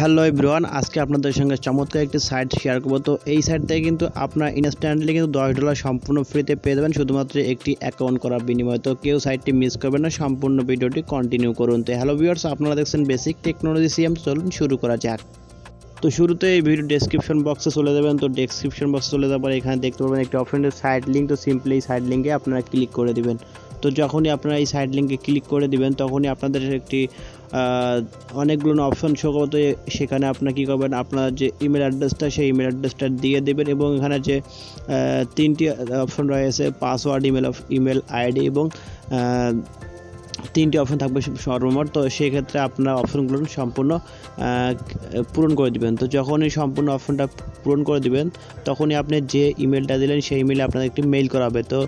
Hello everyone, আজকে আপনাদের সঙ্গে চমৎকার একটি সাইট শেয়ার করব। তো এই সাইট থেকে কিন্তু আপনার ইনস্ট্যান্টলি কিন্তু দশ ডলার সম্পূর্ণ ফ্রিতে পেয়ে যাবেন, শুধুমাত্র একটি অ্যাকাউন্ট করার বিনিময়ে। তো কেউ সাইটটি মিস করবেন না, সম্পূর্ণ ভিডিওটি কন্টিনিউ করুন। তো হ্যালো ভিউয়ার্স আপনারা দেখছেন বেসিক টেকনোলজি সিএম চলুন শুরু করা যাক। তো শুরুতে এই ভিডিও ডেসক্রিপশন বক্সে চলে যাবেন। তো ডেসক্রিপশন বক্সে চলে যাওয়ার এখানে দেখতে পাবেন একটি অপশন সাইড লিঙ্ক তো সিম্পলি সাইড লিঙ্কে আপনারা ক্লিক করে দিবেন। তো যখনই আপনারা এই সাইড লিঙ্কে ক্লিক করে দিবেন, তখনই আপনাদের একটি অনেকগুলো অপশন শো করতে সেখানে আপনার কী করবেন? আপনার যে ইমেল অ্যাড্রেসটা সেই ইমেল অ্যাড্রেসটা দিয়ে দেবেন এবং এখানে যে তিনটি অপশন রয়েছে password email of email ID এবং তিনটি অপশন থাকবে সর্বমোট। তো সেই ক্ষেত্রে আপনার অপশনগুলো সম্পূর্ণ পূরণ করে দিবেন। তো যখনই সম্পূর্ণ অপশনটা পূরণ করে দিবেন, তখনই আপনি যে ইমেলটা দিলেন, সেই ইমেলে আপনাদের একটি মেইল করা হবে। তো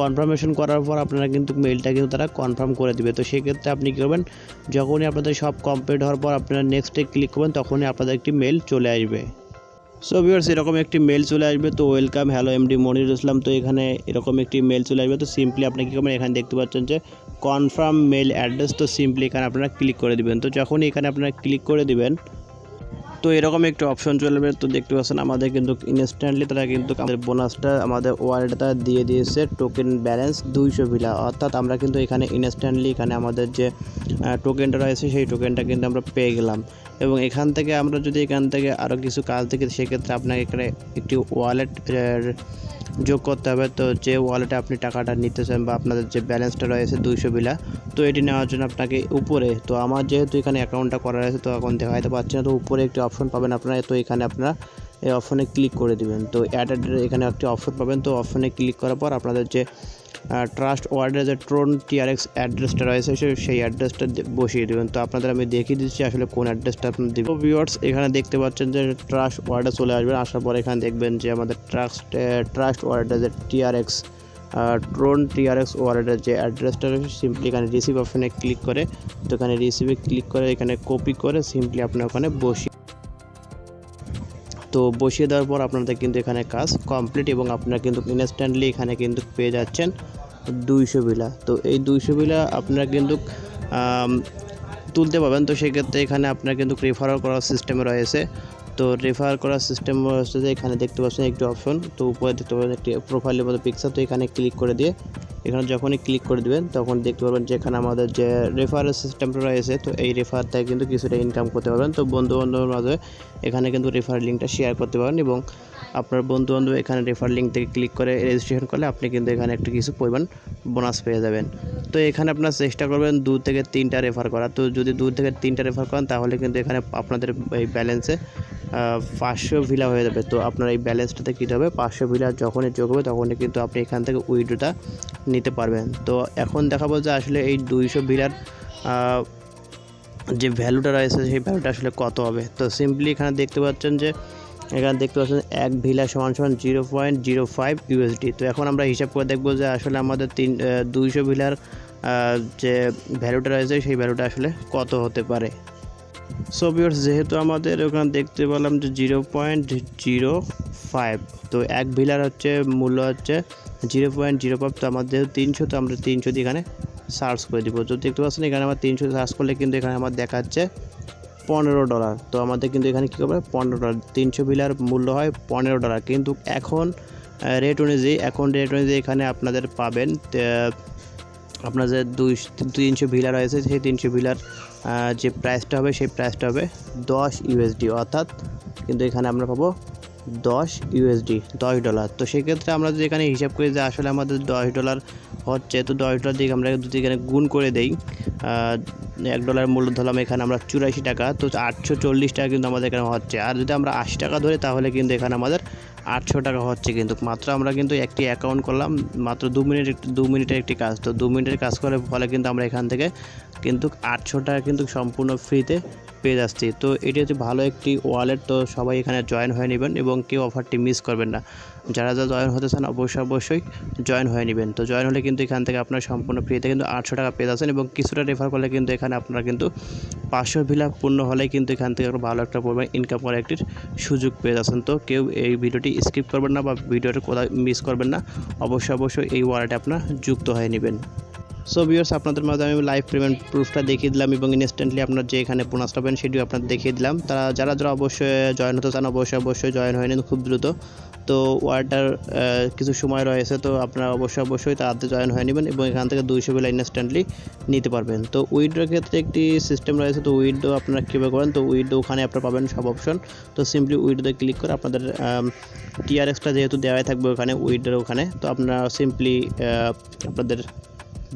কনফার্মেশন করার পর আপনারা কিন্তু মেইলটা কিন্তু তারা কনফার্ম করে দিবে। তো সেক্ষেত্রে আপনি কী করবেন, যখনই আপনাদের সব কমপ্লিট হওয়ার পর আপনারা নেক্সটে ক্লিক করবেন, তখনই আপনাদের একটি মেল চলে আসবে। সো ভিউয়ার্স এরকম একটি মেল চলে আসবে, তো welcome hello MD Monir Islam, তো এখানে এরকম একটি মেল চলে আসবে। তো সিম্পলি আপনি কী করবেন, এখানে দেখতে পাচ্ছেন যে কনফার্ম মেল অ্যাড্রেস তো সিম্পলি এখানে আপনারা ক্লিক করে দিবেন। তো যখনই এখানে আপনারা ক্লিক করে দিবেন তো এরকম একটি অপশন চলে আসবে তো দেখতে পাচ্ছেন আমাদের কিন্তু ইনস্ট্যান্টলি তারা কিন্তু আমাদের বোনাসটা আমাদের ওয়ালেটটা দিয়ে দিয়েছে টোকেন ব্যালেন্স দুইশো ভিলা। অর্থাৎ আমরা কিন্তু এখানে ইনস্ট্যান্টলি এখানে আমাদের যে টোকেনটা রয়েছে সেই টোকেনটা কিন্তু আমরা পেয়ে গেলাম। এবং এখান থেকে আমরা যদি এখান থেকে আরও কিছু কাজ থেকে সেক্ষেত্রে আপনাকে এখানে একটি ওয়ালেট যোগ করতে হবে। তো যে ওয়ালেটে আপনি টাকাটা নিতে চান বা আপনাদের যে ব্যালেন্সটা রয়েছে দুইশো বিলা, তো এটি নেওয়ার জন্য আপনাকে উপরে, তো আমার যেহেতু এখানে অ্যাকাউন্টটা করা রয়েছে, তো এখন দেখাইতে পাচ্ছি না। তো উপরে একটি অপশন পাবেন আপনারা, তো এখানে আপনারা এই অপশনে ক্লিক করে দিবেন। তো অ্যাড এখানে একটি অপশন পাবেন। তো অপশনে ক্লিক করার পর আপনাদের যে ট্রাস্ট ওয়ার্ডের যে ট্রোন টিআরএক্স অ্যাড্রেসটা রয়েছে সেই অ্যাড্রেসটা বসিয়ে দেবেন। তো আপনাদের আমি দেখিয়ে দিচ্ছি আসলে কোন অ্যাড্রেসটা আপনার দেবেন। ভিউয়ার্স এখানে দেখতে পাচ্ছেন যে ট্রাস্ট ওয়ার্ডে চলে আসবেন। আসার পর এখানে দেখবেন যে আমাদের ট্রাস্ট ট্রাস্ট ওয়ার্ডের যে টিআরএক্স ট্রোন টিআরএক্স ওয়ার্ডের যে অ্যাড্রেসটা রয়েছে সিম্পলি এখানে রিসিভ অপশনে ক্লিক করে, তো এখানে রিসিভে ক্লিক করে এখানে কপি করে সিম্পলি আপনার ওখানে বসিয়ে তো বসিয়ে দেওয়ার পর আপনাদের কিন্তু এখানে কাজ কমপ্লিট এবং আপনারা কিন্তু ইনস্ট্যান্টলি এখানে কিন্তু পেয়ে যাচ্ছেন দুইশো বিলা। তো এই দুইশো বিলা আপনারা কিন্তু তুলতে পারবেন। তো সেক্ষেত্রে এখানে আপনার কিন্তু রেফারও করার সিস্টেম রয়েছে। তো রেফার করার সিস্টেম রয়েছে যে এখানে দেখতে পাচ্ছেন একটি অপশন তো উপরে দেখতে পাবেন একটি প্রোফাইলের মতো পিকচার তো এখানে ক্লিক করে দিয়ে এখানে যখনই ক্লিক করে দিবেন, তখন দেখতে পারবেন যে এখানে আমাদের যে রেফারের সিস্টেমটা রয়েছে, তো এই রেফার থেকে কিন্তু কিছুটা ইনকাম করতে পারবেন। তো বন্ধু বান্ধবের মাঝে এখানে কিন্তু রেফার লিঙ্কটা শেয়ার করতে পারেন এবং আপনার বন্ধু বান্ধব এখানে রেফার লিঙ্ক থেকে ক্লিক করে রেজিস্ট্রেশন করলে আপনি কিন্তু এখানে একটু কিছু পরিমাণ বোনাস পেয়ে যাবেন। তো এখানে আপনার চেষ্টা করবেন দু থেকে তিনটা রেফার করা তো যদি দু থেকে তিনটা রেফার করেন, তাহলে কিন্তু এখানে আপনাদের এই ব্যালেন্সে পাঁচশো ভিলা হয়ে যাবে। তো আপনার এই ব্যালেন্সটাতে কী হবে? পাঁচশো ভিলা যখনই যোগ হবে, তখনই কিন্তু আপনি এখান থেকে উইড্রোটা নিতে পারবেন। তো এখন দেখাবো যে আসলে এই দুইশো ভিলার যে ভ্যালুটা রয়েছে, সেই ভ্যালুটা আসলে কত হবে। তো সিম্পলি এখানে দেখতে পাচ্ছেন যে, এখানে দেখতে পাচ্ছেন এক ভিলা সমান সমান zero point zero five USD তো এখন আমরা হিসাব করে দেখব যে আসলে আমাদের তিন দুইশো ভিলার যে ভ্যালুটা রয়েছে, সেই ভ্যালুটা আসলে কত হতে পারে। সো ভিউয়ার্স যেহেতু আমাদের ওখানে দেখতে পেলাম যে জিরো পয়েন্ট জিরো ফাইভ, তো এক ভিলার হচ্ছে মূল্য হচ্ছে জিরো পয়েন্ট জিরো ফাইভ, তো আমাদের তিনশো, তো আমরা তিনশো দিয়ে এখানে সার্চ করে দিব। তো দেখতে পাচ্ছেন এখানে আমার তিনশো সার্চ করলে কিন্তু এখানে আমার দেখাচ্ছে পনেরো ডলার তো আমাদের কিন্তু এখানে কী করবে? পনেরো ডলার তিনশো ভিলার মূল্য হয় পনেরো ডলার কিন্তু এখন রেট অনুযায়ী, এখন রেট অনুযায়ী এখানে আপনাদের পাবেন আপনার যে দুই তিনশো ভিলা রয়েছে, সেই তিনশো ভিলার যে প্রাইসটা হবে, সেই প্রাইসটা হবে দশ ইউএসডি অর্থাৎ কিন্তু এখানে আমরা পাবো দশ ইউএসডি দশ ডলার তো সেক্ষেত্রে আমরা যদি এখানে হিসাব করি যে আসলে আমাদের দশ ডলার হচ্ছে, তো দশ ডলার দিকে আমরা যদি এখানে গুণ করে দেই এক ডলার মূল্য ধরলাম এখানে আমরা চুরাশি টাকা, তো আটশো চল্লিশ টাকা কিন্তু আমাদের এখানে হচ্ছে। আর যদি আমরা আশি টাকা ধরি, তাহলে কিন্তু এখানে আমাদের আটশো টাকা হচ্ছে কিন্তু। মাত্র আমরা কিন্তু একটি অ্যাকাউন্ট করলাম, মাত্র দু মিনিট দু মিনিটের একটি কাজ। তো দু মিনিটের কাজ করার ফলে কিন্তু আমরা এখান থেকে কিন্তু আটশো টাকা কিন্তু সম্পূর্ণ ফ্রিতে পেয়ে যাচ্ছি। তো এটি হচ্ছে ভালো একটি ওয়ালেট তো সবাই এখানে জয়েন হয়ে নেবেন এবং কেউ অফারটি মিস করবেন না। যারা যারা জয়েন হতে চান অবশ্যই অবশ্যই জয়েন হয়ে নেবেন। তো জয়েন হলে কিন্তু এখান থেকে আপনার সম্পূর্ণ ফ্রিতে কিন্তু আটশো টাকা পেয়ে যাচ্ছেন এবং কিছুটা রেফার করলে কিন্তু এখানে আপনারা কিন্তু পাঁচশো ভিলা পূর্ণ হলেই কিন্তু এখান থেকে ভালো একটা পরিমাণ ইনকাম করার একটি সুযোগ পেয়ে যাচ্ছেন। তো কেউ এই ভিডিওটি স্কিপ করবেন না বা ভিডিওটি কোথাও মিস করবেন না। অবশ্যই অবশ্যই এই ওয়ালেটে আপনার যুক্ত হয়ে নেবেন। সো ভিউয়ার্স আপনাদের মাঝে আমি লাইভ পেমেন্ট প্রুফটা দেখিয়ে দিলাম এবং ইনস্ট্যান্টলি আপনার যে এখানে বোনাসটা পাবেন সেটিও আপনাদের দেখিয়ে দিলাম। তারা যারা যারা অবশ্যই জয়েন হতে চান, অবশ্যই অবশ্যই জয়েন হয়ে নিন খুব দ্রুত। তো ওয়ার্ডার কিছু সময় রয়েছে, তো আপনারা অবশ্যই অবশ্যই তাড়াতাড়ি জয়েন হয়ে নেবেন এবং এখান থেকে দুইশো বেলা ইনস্ট্যান্টলি নিতে পারবেন। তো উইড্রোর ক্ষেত্রে একটি সিস্টেম রয়েছে, তো উইড্রো আপনারা কীভাবে করেন? তো উইড্রো ওখানে আপনারা পাবেন সব অপশন তো সিম্পলি উইড্রোতে ক্লিক করে আপনাদের টিআরএক্সটা যেহেতু দেওয়াই থাকবে ওখানে উইড্রোর ওখানে। তো আপনারা সিম্পলি আপনাদের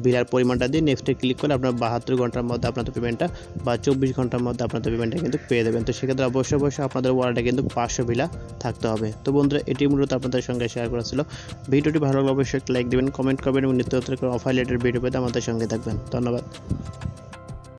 বিলার পরিমাণটা দিয়ে নেক্সটে ক্লিক করলে আপনার বাহাত্তর ঘণ্টার মধ্যে আপনাদের পেমেন্টটা বা চব্বিশ ঘণ্টার মধ্যে আপনাদের পেমেন্টটা কিন্তু পেয়ে দেবেন তো সেক্ষেত্রে অবশ্যই অবশ্যই আপনাদের ওয়ালেটে কিন্তু পাঁচশো বিলা থাকতে হবে। তো বন্ধুরা, এটি মূলত আপনাদের সঙ্গে শেয়ার করা ছিল। ভিডিওটি ভালো লাগলে অবশ্যই লাইক দেবেন কমেন্ট করবেন এবং নিত্য অফার লেটের ভিডিও পেতে আমাদের সঙ্গে থাকবেন। ধন্যবাদ।